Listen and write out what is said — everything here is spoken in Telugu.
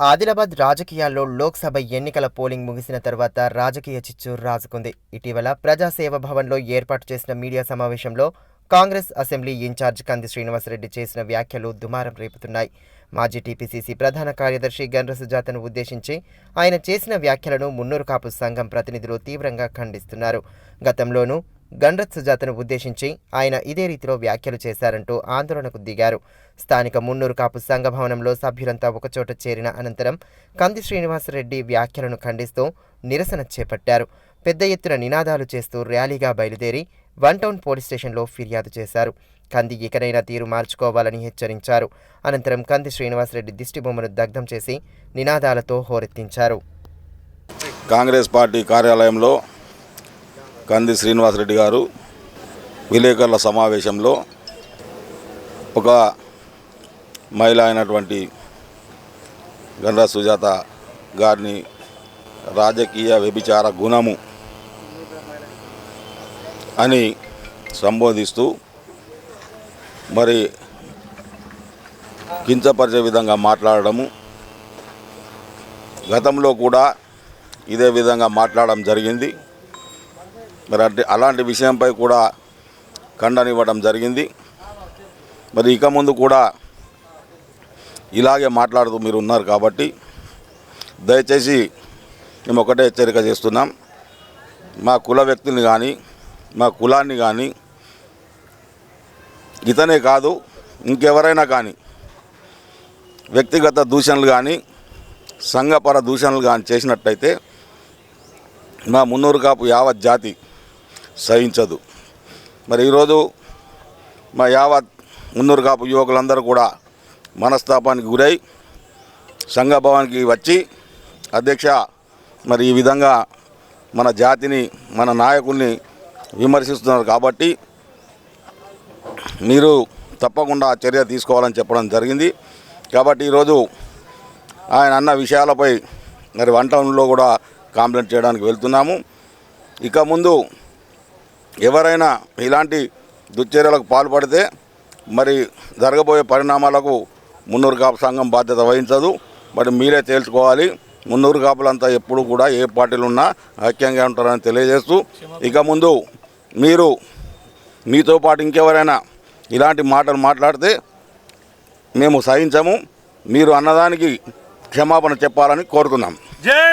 ఆదిలాబాద్ రాజకీయాల్లో లోక్సభ ఎన్నికల పోలింగ్ ముగిసిన తర్వాత రాజకీయ చిచ్చు రాజుకుంది. ఇటీవల ప్రజాసేవ భవన్లో ఏర్పాటు చేసిన మీడియా సమావేశంలో కాంగ్రెస్ అసెంబ్లీ ఇన్ఛార్జ్ కంది శ్రీనివాసరెడ్డి చేసిన వ్యాఖ్యలు దుమారం రేపుతున్నాయి. మాజీ టీపీసీసీ ప్రధాన కార్యదర్శి గండ్ర సుజాతను ఉద్దేశించి ఆయన చేసిన వ్యాఖ్యలను మున్నూరు కాపు సంఘం ప్రతినిధులు తీవ్రంగా ఖండిస్తున్నారు. గతంలోనూ గండ్రత్ సుజాతను ఉద్దేశించి ఆయన ఇదే రీతిలో వ్యాఖ్యలు చేశారంటూ ఆందోళనకు దిగారు. స్థానిక మున్నూరు కాపు సంఘ భవనంలో సభ్యులంతా ఒకచోట చేరిన అనంతరం కంది శ్రీనివాసరెడ్డి వ్యాఖ్యలను ఖండిస్తూ నిరసన చేపట్టారు. పెద్ద ఎత్తున నినాదాలు చేస్తూ ర్యాలీగా బయలుదేరి వన్ టౌన్ పోలీస్ స్టేషన్లో ఫిర్యాదు చేశారు. కంది ఇకనైనా తీరు మార్చుకోవాలని హెచ్చరించారు. అనంతరం కంది శ్రీనివాసరెడ్డి దిష్టిబొమ్మను దగ్ధం చేసి నినాదాలతో హోరెత్తించారు. కాంగ్రెస్ పార్టీ కార్యాలయంలో కంది శ్రీనివాసరెడ్డి గారు విలేకరుల సమావేశంలో ఒక మహిళ అయినటువంటి గండ్ర సుజాత గారిని రాజకీయ వ్యభిచార గుణము అని సంబోధిస్తూ మరి కించపరిచే విధంగా మాట్లాడడము. గతంలో కూడా ఇదే విధంగా మాట్లాడడం జరిగింది. మరి అంటే అలాంటి విషయంపై కూడా ఖండనివ్వడం జరిగింది. మరి ఇక ముందు కూడా ఇలాగే మాట్లాడుతూ మీరు ఉన్నారు కాబట్టి దయచేసి మేము ఒకటే హెచ్చరిక చేస్తున్నాం. మా కుల వ్యక్తిని కానీ మా కులాన్ని కానీ ఇతనే కాదు ఇంకెవరైనా కానీ వ్యక్తిగత దూషణలు కానీ సంఘపర దూషణలు కానీ చేసినట్టయితే మా మున్నూరు కాపు యావత్ జాతి సహించదు. మరి ఈరోజు మా యావత్ మున్నూరు కాపు యువకులందరూ కూడా మనస్తాపానికి గురై సంఘభవన్కి వచ్చి అధ్యక్ష మరి ఈ విధంగా మన జాతిని మన నాయకుల్ని విమర్శిస్తున్నారు కాబట్టి మీరు తప్పకుండా చర్య తీసుకోవాలని చెప్పడం జరిగింది. కాబట్టి ఈరోజు ఆయన అన్న విషయాలపై మరి వన్ టౌన్లో కూడా కంప్లైంట్ చేయడానికి వెళ్తున్నాము. ఇక ముందు ఎవరైనా ఇలాంటి దుశ్చర్యలకు పాల్పడితే మరి జరగబోయే పరిణామాలకు మున్నూరు కాపు సంఘం బాధ్యత వహించదు. మరి మీరే తేల్చుకోవాలి. మున్నూరు కాపులంతా ఎప్పుడు కూడా ఏ పార్టీలు ఉన్నా ఐక్యంగా ఉంటారని తెలియజేస్తూ ఇక ముందు మీరు మీతో పాటు ఇంకెవరైనా ఇలాంటి మాటలు మాట్లాడితే మేము సహించము. మీరు అన్నదానికి క్షమాపణ చెప్పాలని కోరుతున్నాం.